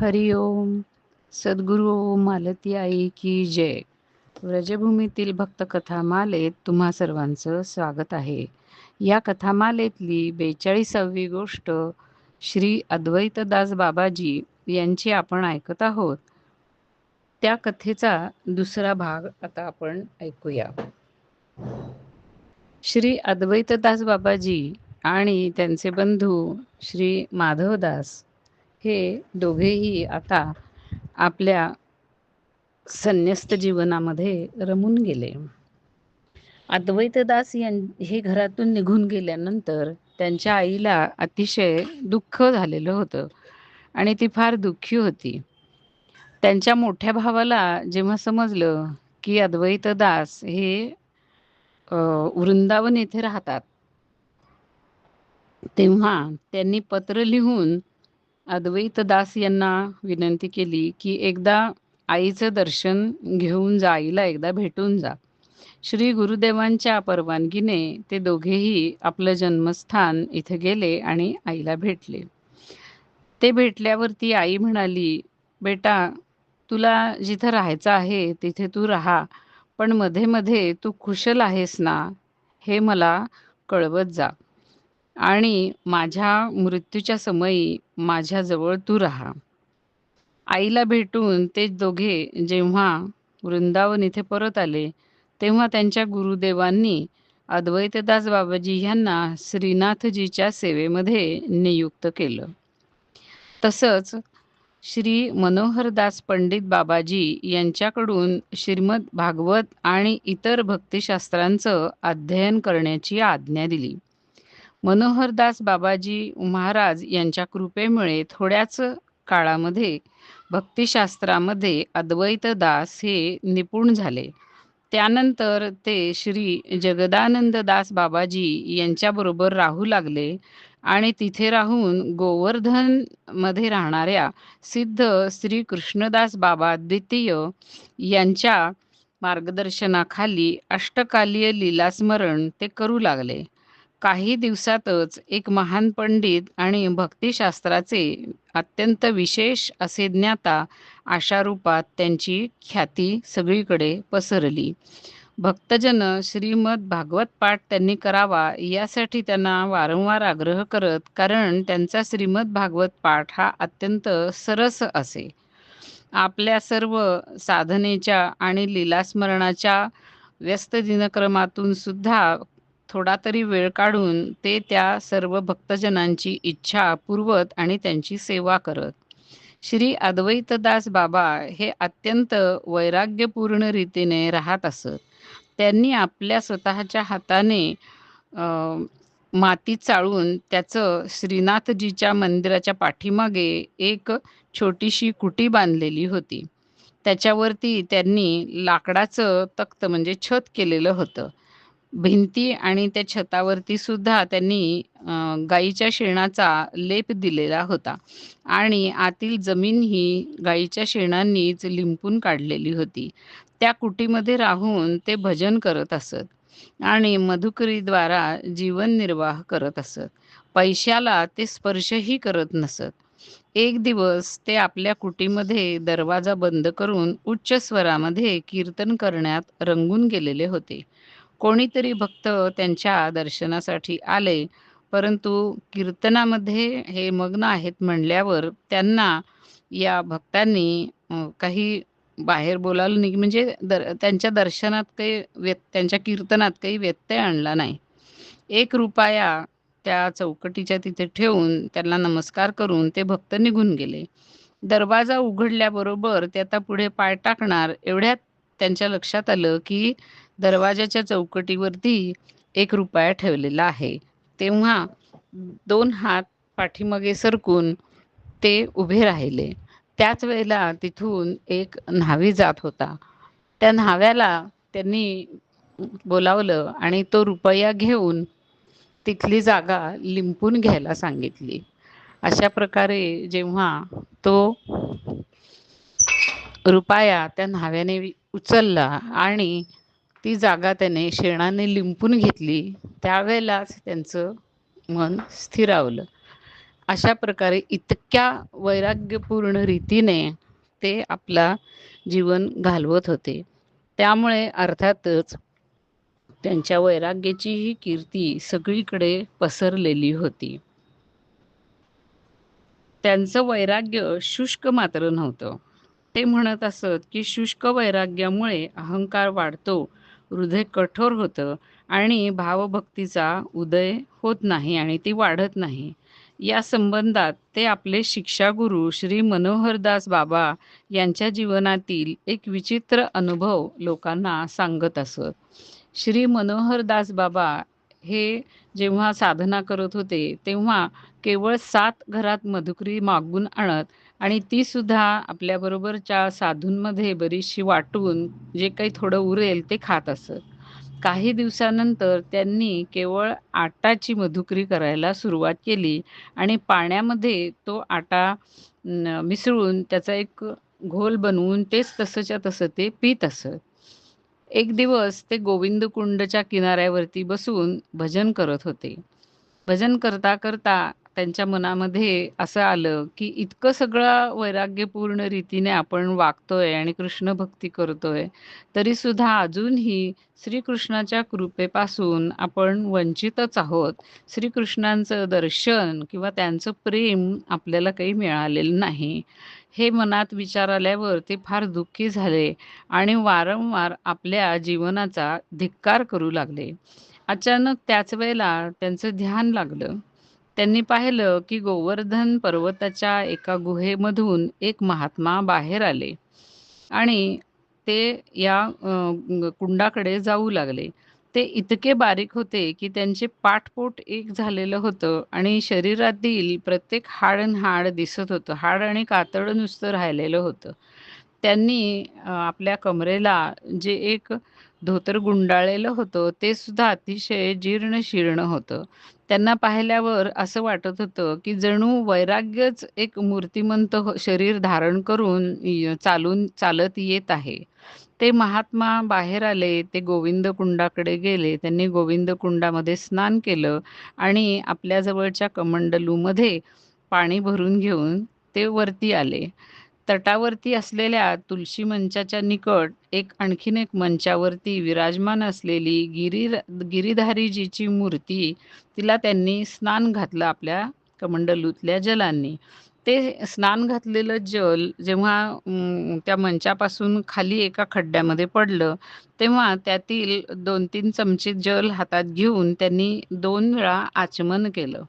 हरिओम सद्गुरु मालती आई की जय. व्रजभूमीतील भक्तकथा मालेत तुम्हा सर्वांचं स्वागत आहे. या कथामालेतली बेचाळीसावी गोष्ट श्री अद्वैतदास बाबाजी यांची आपण ऐकत आहोत. त्या कथेचा दुसरा भाग आता आपण ऐकूया. श्री अद्वैतदास बाबाजी आणि त्यांचे बंधू श्री माधवदास हे दोघेही आता आपल्या संन्यस्त जीवनामध्ये रमून गेले. अद्वैतदास यां हे घरातून निघून गेल्यानंतर त्यांच्या आईला अतिशय दुःख झालेलं होतं आणि ती फार दुःखी होती. त्यांच्या मोठ्या भावाला जेव्हा समजलं की अद्वैतदास हे वृंदावन येथे राहतात तेव्हा त्यांनी पत्र लिहून अद्वैत दास यांना विनंती केली की एकदा आईचं दर्शन घेऊन जा आईला एकदा भेटून जा. श्री गुरुदेवांच्या परवानगीने ते दोघेही आपलं जन्मस्थान इथे गेले आणि आईला भेटले. ते भेटल्यावरती आई म्हणाली बेटा तुला जिथं राहायचं आहे तिथे तू राहा पण मध्ये मध्ये तू कुशल आहेस ना हे मला कळवत जा. आणि माझ्या मृत्यूच्या समयी माझ्याजवळ तू राहा. आईला भेटून ते दोघे जेव्हा वृंदावन इथे परत आले तेव्हा त्यांच्या गुरुदेवांनी अद्वैतदास बाबाजी यांना श्रीनाथजीच्या सेवेमध्ये नियुक्त केलं. तसंच श्री मनोहरदास पंडित बाबाजी यांच्याकडून श्रीमद भागवत आणि इतर भक्तिशास्त्रांचं अध्ययन करण्याची आज्ञा दिली. मनोहरदास बाबाजी महाराज यांच्या कृपेमुळे थोड्याच काळामध्ये भक्तिशास्त्रामध्ये अद्वैत दास हे निपुण झाले. त्यानंतर ते श्री जगदानंद दास बाबाजी यांच्याबरोबर राहू लागले आणि तिथे राहून गोवर्धनमध्ये राहणाऱ्या सिद्ध श्री कृष्णदास बाबा द्वितीय यांच्या मार्गदर्शनाखाली अष्टकालीय लीलास्मरण ते करू लागले. काही दिवसातच एक महान पंडित आणि भक्तिशास्त्राचे अत्यंत विशेष असे ज्ञाता अशा रूपात त्यांची ख्याती सगळीकडे पसरली. भक्तजन श्रीमद भागवत पाठ त्यांनी करावा यासाठी त्यांना वारंवार आग्रह करत कारण त्यांचा श्रीमद भागवत पाठ हा अत्यंत सरस असे. आपल्या सर्व साधनेच्या आणि लीलास्मरणाच्या व्यस्त दिनक्रमातून सुद्धा थोडा तरी वेळ काढून ते त्या सर्व भक्तजनांची इच्छा पुरवत आणि त्यांची सेवा करत. श्री अद्वैतदास बाबा हे अत्यंत वैराग्यपूर्ण रीतीने राहत असत. त्यांनी आपल्या स्वतःच्या हाताने माती चाळून त्याचं श्रीनाथजीच्या मंदिराच्या पाठीमागे एक छोटीशी कुटी बांधलेली होती. त्याच्यावरती त्यांनी लाकडाचं तख्त म्हणजे छत केलेलं होतं. भिंती आणि त्या छतावरती सुद्धा त्यांनी गाईच्या शेणाचा लेप दिलेला होता. आणि आतील जमीन ही गाईच्या शेणांनीच लिंपून काढलेली होती. त्या कुटीमध्ये राहून ते भजन करत असत आणि मधुकरीद्वारा जीवननिर्वाह करत असत. पैशाला ते स्पर्शही करत नसत. एक दिवस ते आपल्या कुटीमध्ये दरवाजा बंद करून उच्च स्वरामध्ये कीर्तन करण्यात रंगून गेलेले होते. कोणीतरी भक्त त्यांच्या दर्शनासाठी आले. परंतु कीर्तनामध्ये हे मग्न आहेत म्हणल्यावर त्यांना या भक्तांनी काही बाहेर बोलायला नाही. म्हणजे दर त्यांच्या दर्शनात काही व्यत त्यांच्या कीर्तनात काही व्यत्यय आणला नाही. एक रुपया त्या चौकटीच्या तिथे ठेवून त्यांना नमस्कार करून ते भक्त निघून गेले. दरवाजा उघडल्याबरोबर ते आता पुढे पाय टाकणार एवढ्यात त्यांच्या लक्षात आलं की दरवाजाच्या चौकटीवरती एक रुपया ठेवलेला आहे. तेव्हा दोन हात पाठीमागे सरकून ते उभे राहिले. त्याच वेळेला तिथून एक न्हावी जात होता. त्या न्हाव्याला त्यांनी बोलावलं आणि तो रुपया घेऊन तिथली जागा लिंपून घ्यायला सांगितली. अशा प्रकारे जेव्हा तो रुपया त्या न्हाव्याने उचलला आणि ती जागा त्याने शेणाने लिंपून घेतली. त्यावेळेलाच त्यांचं मन स्थिरावलं. अशा प्रकारे इतक्या वैराग्यपूर्ण रीतीने ते आपला जीवन घालवत होते. त्यामुळे अर्थातच त्यांच्या वैराग्याची ही कीर्ती सगळीकडे पसरलेली होती. त्यांचं वैराग्य शुष्क मात्र नव्हतं. ते म्हणत असत की शुष्क वैराग्यामुळे अहंकार वाढतो हृदय कठोर होतं आणि भावभक्तीचा उदय होत नाही आणि ती वाढत नाही. या संबंधात ते आपले शिक्षागुरु श्री मनोहरदास बाबा यांच्या जीवनातील एक विचित्र अनुभव लोकांना सांगत असत. श्री मनोहरदास बाबा हे जेव्हा साधना करत होते तेव्हा केवळ सात घरात मधुकरी मागून आणत आणि ती सुद्धा आपल्याबरोबरच्या साधूंमध्ये बरीचशी वाटून जे काही थोडं उरेल ते खात असत. काही दिवसानंतर त्यांनी केवळ आटाची मधुकरी करायला सुरुवात केली आणि पाण्यामध्ये तो आटा मिसळून त्याचा एक घोल बनवून तेच तसंच्या तसं ते पित असत. एक दिवस ते गोविंद कुंडच्या किनाऱ्यावरती बसून भजन करत होते. भजन करता करता त्यांच्या मनामध्ये असं आलं की इतकं सगळं वैराग्यपूर्ण रीतीने आपण वागतोय आणि कृष्ण भक्ती करतोय तरी सुद्धा अजूनही श्रीकृष्णाच्या कृपेपासून आपण वंचितच आहोत. श्रीकृष्णांचं दर्शन किंवा त्यांचं प्रेम आपल्याला काही मिळालेलं नाही. हे मनात विचार आल्यावर ते फार दुःखी झाले आणि वारंवार आपल्या जीवनाचा धिक्कार करू लागले. अचानक त्याच वेळेला त्यांचं ध्यान लागलं. त्यांनी पाहिलं की गोवर्धन पर्वताच्या एका गुहेमधून एक महात्मा बाहेर आले आणि ते या कुंडाकडे जाऊ लागले. ते इतके बारीक होते की त्यांचे पाठपोट एक झालेलं होतं आणि शरीरातील प्रत्येक हाड आणि हाड दिसत होतं. हाड आणि कातड नुसतं राहिलेलं होतं. त्यांनी आपल्या कमरेला जे एक धोतर गुंडाळलेलं होतं ते सुद्धा अतिशय जीर्ण शीर्ण होतं. त्यांना पाहिल्यावर असं वाटत होतं की जणू वैराग्यच एक मूर्तिमंत हो, शरीर धारण करून चालून चालत येत आहे. ते महात्मा बाहेर आले ते गोविंद कुंडाकडे गेले त्यांनी गोविंद कुंडामध्ये स्नान केलं आणि आपल्या जवळच्या कमंडलूमध्ये पाणी भरून घेऊन ते वरती आले. तटावरती असलेल्या तुलसी मंचाच्या निकट एक आणखीन एक मंचावरती विराजमान असलेली गिरी गिरीधारीजीची मूर्ती तिला त्यांनी स्नान घातलं आपल्या कमंडलूतल्या जलांनी. ते स्नान घातलेलं जल जेव्हा त्या मंचापासून खाली एका खड्ड्यामध्ये पडलं तेव्हा त्यातील दोन तीन चमचे जल हातात घेऊन त्यांनी दोन वेळा आचमन केलं.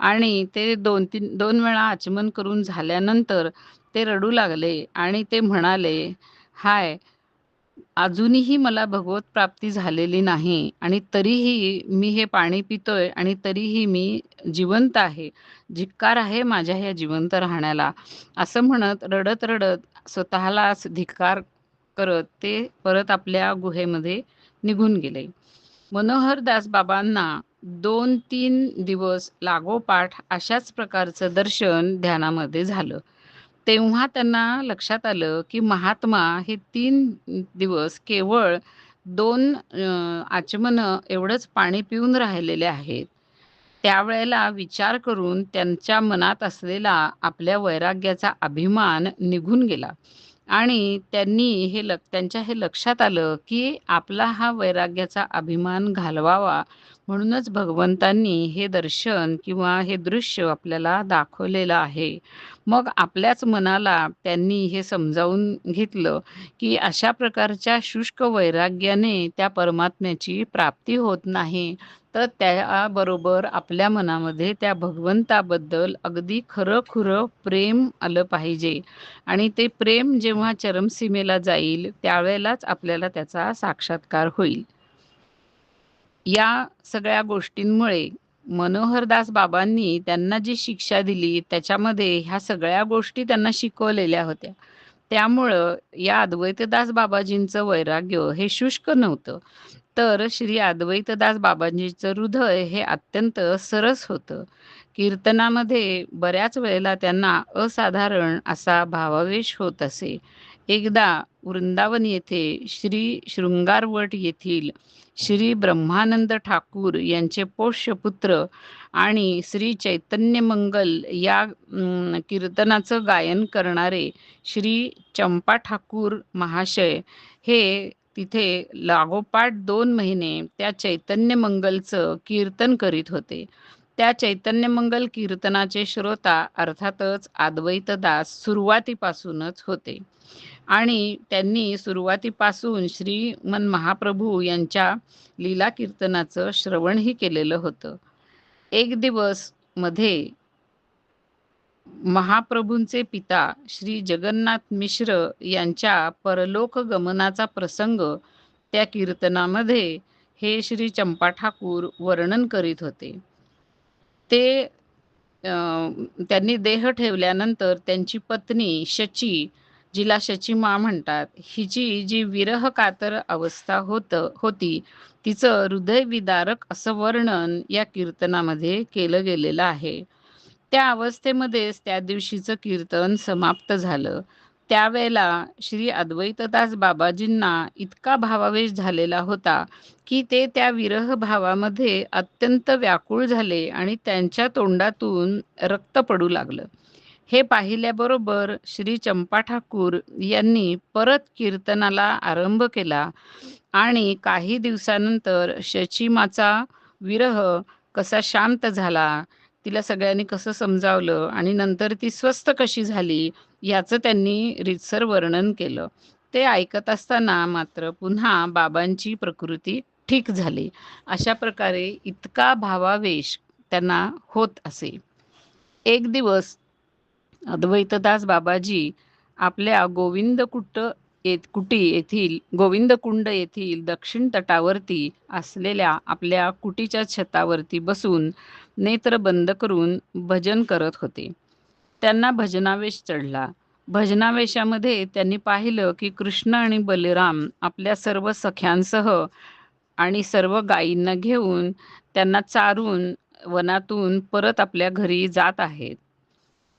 आणि ते दोन तीन दोन वेळा आचमन करून झाल्यानंतर ते रडू लागले आणि ते म्हणाले हाय अजूनही मला भगवत प्राप्ती झालेली नाही आणि तरीही मी हे पाणी पितोय आणि तरीही मी जिवंत आहे धिक्कार आहे माझ्या ह्या जिवंत राहण्याला असं म्हणत रडत रडत स्वतःलाच धिक्कार करत ते परत आपल्या गुहेमध्ये निघून गेले. मनोहरदास बाबांना दोन तीन दिवस लागोपाठ अशाच प्रकारचं दर्शन ध्यानामध्ये झालं. तेव्हा त्यांना लक्षात आलं की महात्मा हे तीन दिवस केवळ दोन आचमन एवढंच पाणी पिऊन राहिलेले आहेत. त्यावेळेला विचार करून त्यांच्या मनात असलेला आपल्या वैराग्याचा अभिमान निघून गेला. आणि त्यांनी हे ल त्यांच्या हे लक्षात आलं की आपला हा वैराग्याचा अभिमान घालवावा म्हणूनच भगवंतांनी हे दर्शन किंवा हे दृश्य आपल्याला दाखवलेलं आहे. मग आपल्याच मनाला त्यांनी हे समजावून घेतलं की अशा प्रकारच्या शुष्क वैराग्याने त्या परमात्म्याची प्राप्ती होत नाही तर त्याबरोबर आपल्या मनामध्ये त्या भगवंताबद्दल अगदी खरं खुरं प्रेम आलं पाहिजे. आणि ते प्रेम जेव्हा चरमसीमेला जाईल त्यावेळेलाच आपल्याला त्याचा साक्षात्कार होईल. या सगळ्या गोष्टींमुळे मनोहरदास बाबांनी त्यांना जी शिक्षा दिली त्याच्यामध्ये ह्या सगळ्या गोष्टी त्यांना शिकवलेल्या होत्या. त्यामुळं या अद्वैतदास बाबाजींचं वैराग्य हे शुष्क नव्हतं. तर श्री अद्वैतदास बाबाजींचं हृदय हे अत्यंत सरस होतं. कीर्तनामध्ये बऱ्याच वेळेला त्यांना असाधारण असा भावावेश होत असे. एकदा वृंदावन येथे श्री शृंगारवट येथील श्री ब्रह्मानंद ठाकूर यांचे पोष्यपुत्र आणि श्री चैतन्य मंगल या कीर्तनाचं गायन करणारे श्री चंपा ठाकूर महाशय हे तिथे लागोपाठ दोन महिने त्या चैतन्य मंगलचं कीर्तन करीत होते. त्या चैतन्य मंगल कीर्तनाचे श्रोता अर्थातच अद्वैतदास सुरुवातीपासूनच होते. आणि त्यांनी सुरुवातीपासून श्रीमन महाप्रभू यांच्या लीला कीर्तनाचं श्रवणही केलेलं होतं. एक दिवसमध्ये महाप्रभूंचे पिता श्री जगन्नाथ मिश्र यांच्या परलोक गमनाचा प्रसंग त्या कीर्तनामध्ये हे श्री चंपा ठाकूर वर्णन करीत होते. ते त्यांनी देह ठेवल्यानंतर त्यांची पत्नी शची जिला शचीमा म्हणतात. हिची जी विरह कातर अवस्था होत होती तिचं हृदयविदारक असं वर्णन या कीर्तनामध्ये केलं गेलेलं आहे. त्या अवस्थेमध्येच त्या दिवशीचं कीर्तन समाप्त झालं. त्यावेळेला श्री अद्वैतदास बाबाजींना इतका भावावेश झालेला होता की ते त्या विरह भावामध्ये अत्यंत व्याकुळ झाले आणि त्यांच्या तोंडातून रक्त पडू लागलं. हे पाहिल्याबरोबर श्री चंपा ठाकूर यांनी परत कीर्तनाला आरंभ केला आणि काही दिवसानंतर शचीमाचा विरह कसा शांत झाला तिला सगळ्यांनी कसं समजावलं आणि नंतर ती स्वस्थ कशी झाली याचं त्यांनी रितसर वर्णन केलं. ते ऐकत असताना मात्र पुन्हा बाबांची प्रकृती ठीक झाली. अशा प्रकारे इतका भावावेश त्यांना होत असे. एक दिवस अद्वैतदास बाबाजी आपल्या गोविंद कुट येत कुटी येथील गोविंदकुंड येथील दक्षिण तटावरती असलेल्या आपल्या कुटीच्या छतावरती बसून नेत्र बंद करून भजन करत होते. त्यांना भजनावेश चढला. भजनावेशामध्ये त्यांनी पाहिलं की कृष्ण आणि बलिराम आपल्या सर्व सख्यांसह आणि सर्व गायींना घेऊन त्यांना चारून वनातून परत आपल्या घरी जात आहेत.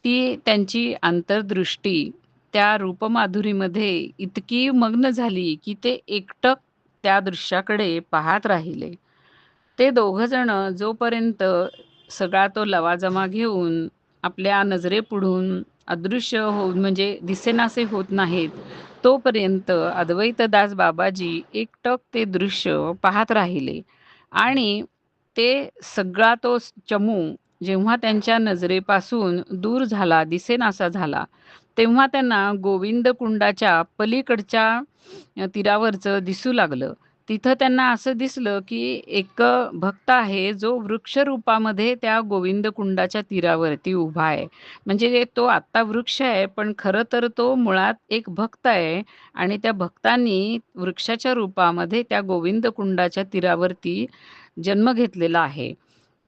ती त्यांची आंतरदृष्टी त्या रूपमाधुरीमध्ये इतकी मग्न झाली की ते एकटक त्या दृश्याकडे पाहत राहिले. ते दोघंजण जोपर्यंत सगळा तो लवाजमा घेऊन आपल्या नजरेपुढून अदृश्य होऊन म्हणजे दिसेनासे होत नाहीत तोपर्यंत अद्वैतदास बाबाजी एकटक ते दृश्य पाहत राहिले. आणि ते सगळा तो चमू जेव्हा त्यांच्या नजरेपासून दूर झाला दिसेनासा झाला तेव्हा त्यांना गोविंद कुंडाच्या पलीकडच्या तीरावरचं दिसू लागलं. तिथं त्यांना असं दिसलं की एक भक्त आहे जो वृक्षरूपामध्ये त्या गोविंद कुंडाच्या तीरावरती उभा आहे. म्हणजे तो आत्ता वृक्ष आहे पण खरं तर तो मुळात एक भक्त आहे आणि त्या भक्तांनी वृक्षाच्या रूपामध्ये त्या गोविंद कुंडाच्या तीरावरती जन्म घेतलेला आहे.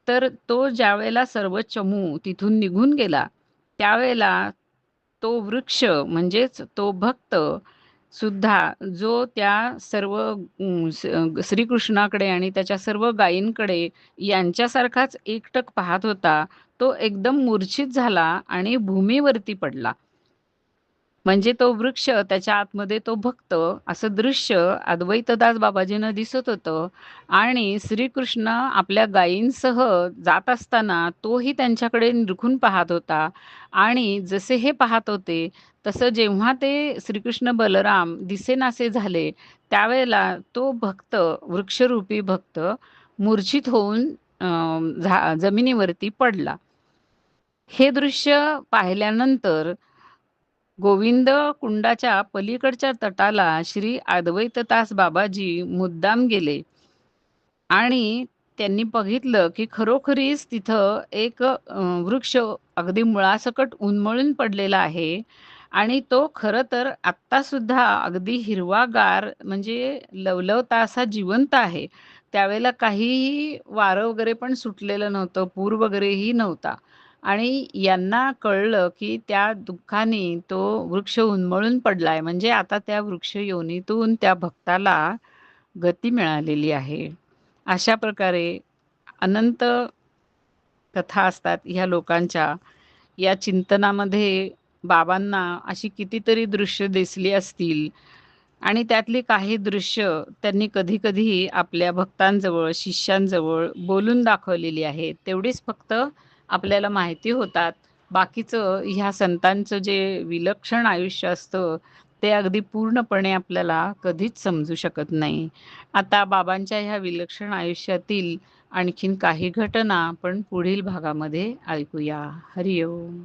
तर तो ज्यावेळेला सर्व चमू तिथून निघून गेला त्यावेळेला तो वृक्ष म्हणजेच तो भक्त सुद्धा जो त्या सर्व श्रीकृष्णाकडे आणि त्याच्या सर्व गायींकडे यांच्यासारखाच एकटक पाहत होता तो एकदम मूर्छित झाला आणि भूमीवरती पडला. म्हणजे तो वृक्ष त्याच्या आतमध्ये तो भक्त असं दृश्य अद्वैतदास बाबाजींना दिसत होतं. आणि श्रीकृष्ण आपल्या गायींसह जात असताना तोही त्यांच्याकडे निरखून पाहत होता. आणि जसे हे पाहत होते तसं जेव्हा ते श्रीकृष्ण बलराम दिसेनासे झाले त्यावेळेला तो भक्त वृक्षरूपी भक्त मूर्छित होऊन जमिनीवरती पडला. हे दृश्य पाहिल्यानंतर गोविंद कुंडाच्या पलीकडच्या तटाला श्री अद्वैतदास बाबाजी मुद्दाम गेले. आणि त्यांनी बघितलं की खरोखरीच तिथं एक वृक्ष अगदी मुळासकट उन्मळून पडलेला आहे. आणि तो खरं तर आत्ता सुद्धा अगदी हिरवागार म्हणजे लवलवता असा जिवंत आहे. त्यावेळेला काहीही वारं वगैरे पण सुटलेलं नव्हतं पूर वगैरेही नव्हता. आणि यांना कळलं की त्या दुःखाने तो वृक्ष उन्मळून पडलाय. म्हणजे आता त्या वृक्ष योनीतून त्या भक्ताला गती मिळालेली आहे. अशा प्रकारे अनंत कथा असतात ह्या लोकांच्या. या चिंतनामध्ये बाबांना अशी कितीतरी दृश्य दिसली असतील. आणि त्यातली काही दृश्य त्यांनी कधी कधी आपल्या भक्तांजवळ शिष्यांजवळ बोलून दाखवलेली आहेत. तेवढीच फक्त आपल्याला माहिती होतात. बाकीचं ह्या संतांचं जे विलक्षण आयुष्य असतं ते अगदी पूर्णपणे आपल्याला कधीच समजू शकत नाही. आता बाबांच्या ह्या विलक्षण आयुष्यातील आणखीन काही घटना आपण पुढील भागामध्ये ऐकूया. हरिओम.